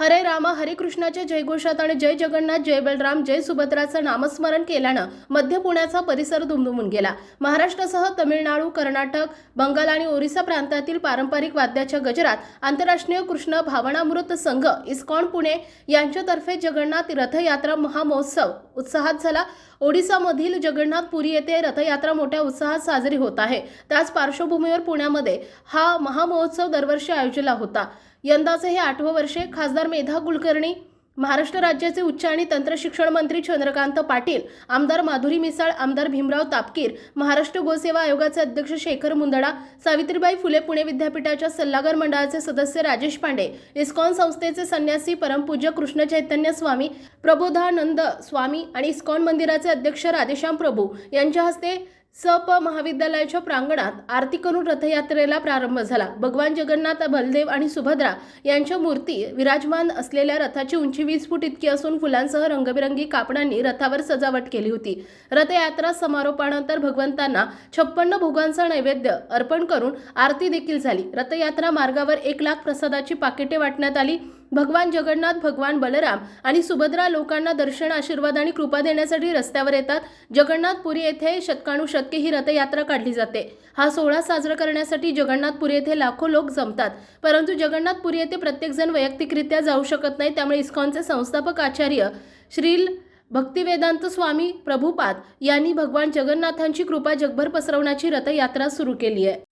हरे रामा हरे कृष्णाच्या जयघोषात आणि जय जगन्नाथ जय बलराम जय सुभद्राचं नामस्मरण केल्यानं मध्य पुण्याचा परिसर दुमदुमून गेला. महाराष्ट्रासह तमिळनाडू कर्नाटक बंगाल आणि ओरिसा प्रांतातील पारंपरिक वाद्याच्या गजरात आंतरराष्ट्रीय कृष्ण भावनामृत संघ इस्कॉन पुणे यांच्यातर्फे जगन्नाथ रथयात्रा महामहोत्सव उत्साहात झाला. ओडिसामधील जगन्नाथ पुरी येथे रथयात्रा मोठ्या उत्साहात साजरी होत आहे. त्याच पार्श्वभूमीवर पुण्यामध्ये हा महामहोत्सव दरवर्षी आयोजिला होता. यंदाचे हे आठवं वर्षे खासदार मेधा कुलकर्णी महाराष्ट्र राज्याचे उच्च आणि तंत्रशिक्षण मंत्री चंद्रकांत पाटील आमदार माधुरी मिसाळ आमदार भीमराव तापकीर महाराष्ट्र गोसेवा आयोगाचे अध्यक्ष शेखर मुंदडा सावित्रीबाई फुले पुणे विद्यापीठाच्या सल्लागार मंडळाचे सदस्य राजेश पांडे इस्कॉन संस्थेचे संन्यासी परमपूज्य कृष्ण चैतन्य स्वामी प्रबोधानंद स्वामी आणि इस्कॉन मंदिराचे अध्यक्ष राधेश्याम प्रभू यांच्या हस्ते सप महाविद्यालयाच्या प्रांगणात आरती करून रथयात्रेला प्रारंभ झाला. भगवान जगन्नाथ बलदेव आणि सुभद्रा यांच्या मूर्ती विराजमान असलेल्या रथाची उंची वीस फूट इतकी असून फुलांसह रंगबिरंगी कापडांनी रथावर सजावट केली होती. रथयात्रा समारोपानंतर भगवंतांना छप्पन्न भोगांचा नैवेद्य अर्पण करून आरती देखील झाली. रथयात्रा मार्गावर एक लाख प्रसादाची पाकिटे वाटण्यात आली. भगवान जगन्नाथ भगवान बलराम आणि सुभद्रा लोकांना दर्शन आशीर्वाद आणि कृपा देण्यासाठी रस्त्यावर येतात. जगन्नाथपुरी येथे शतकानुशतके ही रथयात्रा काढली जाते. हा सोहळा साजरा करण्यासाठी जगन्नाथपुरी येथे लाखो लोक जमतात. परंतु जगन्नाथपुरी येथे प्रत्येकजण वैयक्तिकरित्या जाऊ शकत नाही त्यामुळे इस्कॉनचे संस्थापक आचार्य श्रील भक्तिवेदांत स्वामी प्रभुपाद यांनी भगवान जगन्नाथांची कृपा जगभर पसरवण्याची रथयात्रा सुरू केली आहे.